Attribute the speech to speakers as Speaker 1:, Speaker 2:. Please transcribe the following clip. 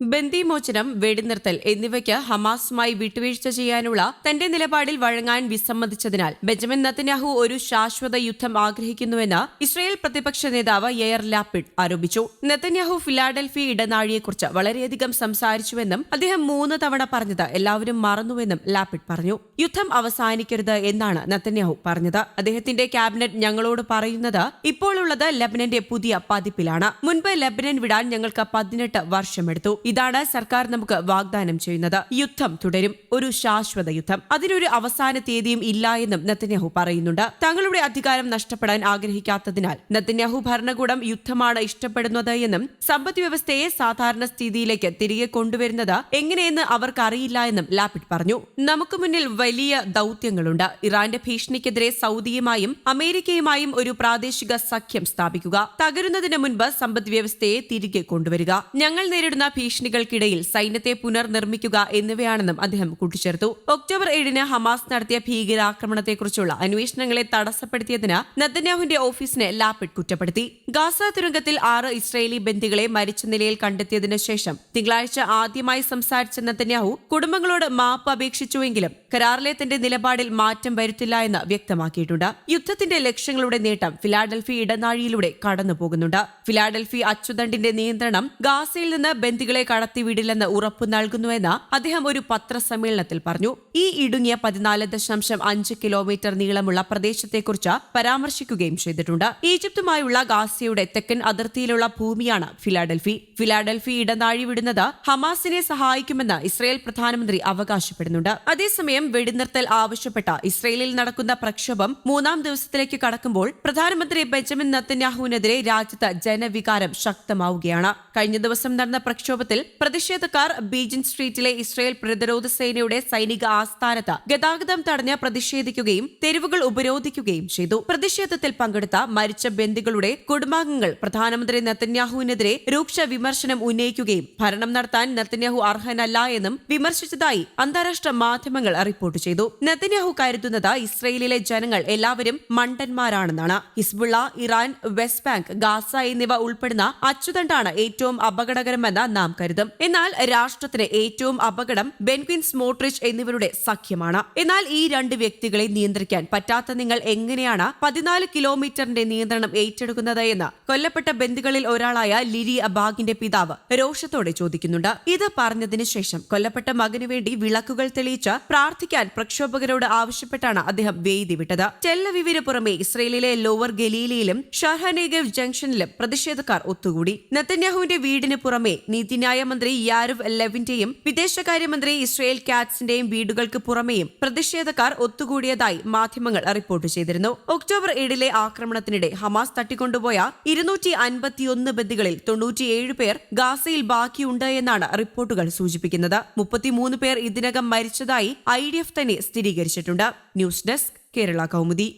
Speaker 1: ബന്ദിമോചനം വെടിനിർത്തൽ എന്നിവയ്ക്ക് ഹമാസുമായി വിട്ടുവീഴ്ച ചെയ്യാനുള്ള തന്റെ നിലപാടിൽ വഴങ്ങാൻ വിസമ്മതിച്ചതിനാൽ ബെഞ്ചമിൻ നത്തന്യാഹു ഒരു ശാശ്വത യുദ്ധം ആഗ്രഹിക്കുന്നുവെന്ന് ഇസ്രയേൽ പ്രതിപക്ഷ നേതാവ് എയർ ലാപ്പിഡ് ആരോപിച്ചു. നെത്തന്യാഹു ഫിലാഡൽഫി ഇടനാഴിയെക്കുറിച്ച് വളരെയധികം സംസാരിച്ചുവെന്നും അദ്ദേഹം മൂന്ന് തവണ പറഞ്ഞത് എല്ലാവരും മറന്നുവെന്നും ലാപ്പിഡ് പറഞ്ഞു. യുദ്ധം അവസാനിക്കരുത് എന്നാണ് നത്തന്യാഹു പറഞ്ഞത്. അദ്ദേഹത്തിന്റെ ക്യാബിനറ്റ് ഞങ്ങളോട് പറയുന്നത് ഇപ്പോഴുള്ളത് ലബനന്റെ പുതിയ പതിപ്പിലാണ്. മുൻപ് ലബനൻ വിടാൻ ഞങ്ങൾക്ക് പതിനെട്ട് വർഷമെടുത്തു. ഇതാണ് സർക്കാർ നമുക്ക് വാഗ്ദാനം ചെയ്യുന്നത്. യുദ്ധം തുടരും. ഒരു ശാശ്വത യുദ്ധം. അതിനൊരു അവസാന തീയതിയും ഇല്ല എന്നും നെത്തന്യാഹു പറയുന്നുണ്ട്. തങ്ങളുടെ അധികാരം നഷ്ടപ്പെടാൻ ആഗ്രഹിക്കാത്തതിനാൽ നെത്തന്യാഹു ഭരണകൂടം യുദ്ധമാണ് ഇഷ്ടപ്പെടുന്നത് എന്നും സമ്പദ് വ്യവസ്ഥയെ സാധാരണ സ്ഥിതിയിലേക്ക് തിരികെ കൊണ്ടുവരുന്നത് എങ്ങനെയെന്ന് അവർക്കറിയില്ല എന്നും ലാപിഡ് പറഞ്ഞു. നമുക്ക് മുന്നിൽ വലിയ ദൌത്യങ്ങളുണ്ട്. ഇറാന്റെ ഭീഷണിക്കെതിരെ സൗദിയുമായും അമേരിക്കയുമായും ഒരു പ്രാദേശിക സഖ്യം സ്ഥാപിക്കുക. തകരുന്നതിന് മുൻപ് സമ്പദ് വ്യവസ്ഥയെ തിരികെ കൊണ്ടുവരിക. ഞങ്ങൾ നേരിടുന്ന ഭീഷണികൾക്കിടയിൽ സൈന്യത്തെ പുനർനിർമ്മിക്കുക എന്നിവയാണെന്നും അദ്ദേഹം കൂട്ടിച്ചേർത്തു. ഒക്ടോബർ ഏഴിന് ഹമാസ് നടത്തിയ ഭീകരാക്രമണത്തെക്കുറിച്ചുള്ള അന്വേഷണങ്ങളെ തടസ്സപ്പെടുത്തിയതിന് നദന്യാഹുവിന്റെ ഓഫീസിനെ ലാപ്പിഡ് കുറ്റപ്പെടുത്തി. ഗാസ തുരങ്കത്തിൽ ആറ് ഇസ്രയേലി ബന്ദികളെ മരിച്ച നിലയിൽ കണ്ടെത്തിയതിനു ശേഷം തിങ്കളാഴ്ച ആദ്യമായി സംസാരിച്ച നത്തന്യാഹു കുടുംബങ്ങളോട് മാപ്പ് അപേക്ഷിച്ചുവെങ്കിലും കരാറിലെ തന്റെ നിലപാടിൽ മാറ്റം വരുത്തില്ല എന്ന് വ്യക്തമാക്കിയിട്ടുണ്ട്. യുദ്ധത്തിന്റെ ലക്ഷ്യങ്ങളുടെ നേട്ടം ഫിലാഡൽഫി ഇടനാഴിയിലൂടെ കടന്നുപോകുന്നുണ്ട്. ഫിലാഡൽഫി അച്ചുതണ്ടിന്റെ നിയന്ത്രണം ഗാസയിൽ നിന്ന് ബന്ദികളെ കടത്തിവിടില്ലെന്ന് ഉറപ്പു നൽകുന്നുവെന്ന് അദ്ദേഹം ഒരു പത്രസമ്മേളനത്തിൽ പറഞ്ഞു. ഈ ഇടുങ്ങിയ പതിനാല് ദശാംശം അഞ്ച് കിലോമീറ്റർ നീളമുള്ള പ്രദേശത്തെക്കുറിച്ച് പരാമർശിക്കുകയും ചെയ്തിട്ടുണ്ട്. ഈജിപ്തുമായുള്ള ഗാസയുടെ തെക്കൻ അതിർത്തിയിലുള്ള ഭൂമിയാണ് ഫിലാഡൽഫി. ഫിലാഡൽഫി ഇടനാഴി വിടുന്നത് ഹമാസിനെ സഹായിക്കുമെന്ന് ഇസ്രയേൽ പ്രധാനമന്ത്രി അവകാശപ്പെടുന്നുണ്ട്. അതേസമയം വെടിനിർത്തൽ ആവശ്യപ്പെട്ട ഇസ്രയേലിൽ നടക്കുന്ന പ്രക്ഷോഭം മൂന്നാം ദിവസത്തിലേക്ക് കടക്കുമ്പോൾ പ്രധാനമന്ത്രി ബെഞ്ചമിൻ നത്തന്യാഹുവിനെതിരെ രാജ്യത്ത് ജനവികാരം ശക്തമാവുകയാണ്. കഴിഞ്ഞ ദിവസം നടന്ന പ്രക്ഷോഭത്തിൽ പ്രതിഷേധക്കാർ ബീജിൻ സ്ട്രീറ്റിലെ ഇസ്രയേൽ പ്രതിരോധ സേനയുടെ സൈനിക ആസ്ഥാനത്ത് ഗതാഗതം തടഞ്ഞ് പ്രതിഷേധിക്കുകയും തെരുവുകൾ ഉപരോധിക്കുകയും ചെയ്തു. പ്രതിഷേധത്തിൽ പങ്കെടുത്ത മരിച്ച ബന്ദികളുടെ കുടുംബാംഗങ്ങൾ പ്രധാനമന്ത്രി നെത്തന്യാഹുവിനെതിരെ രൂക്ഷ വിമർശനം ഉന്നയിക്കുകയും ഭരണം നടത്താൻ നെത്തന്യാഹു അർഹനല്ല എന്നും വിമർശിച്ചതായി അന്താരാഷ്ട്ര മാധ്യമങ്ങൾ റിപ്പോർട്ട് ചെയ്തു. നെത്തന്യാഹു കരുതുന്നത് ഇസ്രയേലിലെ ജനങ്ങൾ എല്ലാവരും മണ്ടന്മാരാണെന്നാണ്. Hezbollah Iran West Bank Gaza എന്നിവ ഉൾപ്പെടുന്ന അച്ചുതണ്ടാണ് ഏറ്റവും അപകടകരമെന്ന് നാം കരുതും. എന്നാൽ രാഷ്ട്രത്തിന് ഏറ്റവും അപകടം ബെൻക്വിൻസ് സ്മോട്രിച്ച് എന്നിവരുടെ സഖ്യമാണ്. എന്നാൽ ഈ രണ്ട് വ്യക്തികളെ നിയന്ത്രിക്കാൻ പറ്റാത്ത നിങ്ങൾ എങ്ങനെയാണ് പതിനാല് കിലോമീറ്ററിന്റെ നിയന്ത്രണം ഏറ്റെടുക്കുന്നത് എന്ന് കൊല്ലപ്പെട്ട ബന്ധുക്കളിൽ ഒരാളായ ലിരി അബാഗിന്റെ പിതാവ് രോഷത്തോടെ ചോദിക്കുന്നുണ്ട്. ഇത് പറഞ്ഞതിന് ശേഷം കൊല്ലപ്പെട്ട മകനു വേണ്ടി വിളക്കുകൾ തെളിയിച്ച് പ്രാർത്ഥിക്കാൻ പ്രക്ഷോഭകരോട് ആവശ്യപ്പെട്ടാണ് അദ്ദേഹം വേദി വിട്ടത്. ടെല്ലവിവിന് പുറമെ ഇസ്രയേലിലെ ലോവർ ഗലീലയിലും ഷർഹനേഗവ് ജംഗ്ഷനിലും പ്രതിഷേധക്കാർ ഒത്തുകൂടി. നെത്തന്യാഹുവിന്റെ വീടിന് പുറമെ നീതിന്യായ മന്ത്രി യാരുവ് ലെവിന്റെയും വിദേശകാര്യമന്ത്രി ഇസ്രയേൽ കാറ്റ്സിന്റെയും വീടുകൾക്ക് പുറമെയും പ്രതിഷേധക്കാർ ഒത്തുകൂടിയതായി മാധ്യമങ്ങൾ റിപ്പോർട്ട് ചെയ്തിരുന്നു. ഒക്ടോബർ ഏഴിലെ ആക്രമണത്തിനിടെ ഹമാസ് തട്ടിക്കൊണ്ടുപോയ ഇരുന്നൂറ്റി അൻപത്തിയൊന്ന് ബന്ദികളിൽ തൊണ്ണൂറ്റിയേഴ് പേർ ഗാസയിൽ ബാക്കിയുണ്ട് എന്നാണ് റിപ്പോർട്ടുകൾ സൂചിപ്പിക്കുന്നത്. മുപ്പത്തിമൂന്ന് പേർ ഇതിനകം മരിച്ചതായി ഐ ഡി എഫ് തന്നെ സ്ഥിരീകരിച്ചിട്ടുണ്ട്. News desk Kerala Kaumudi.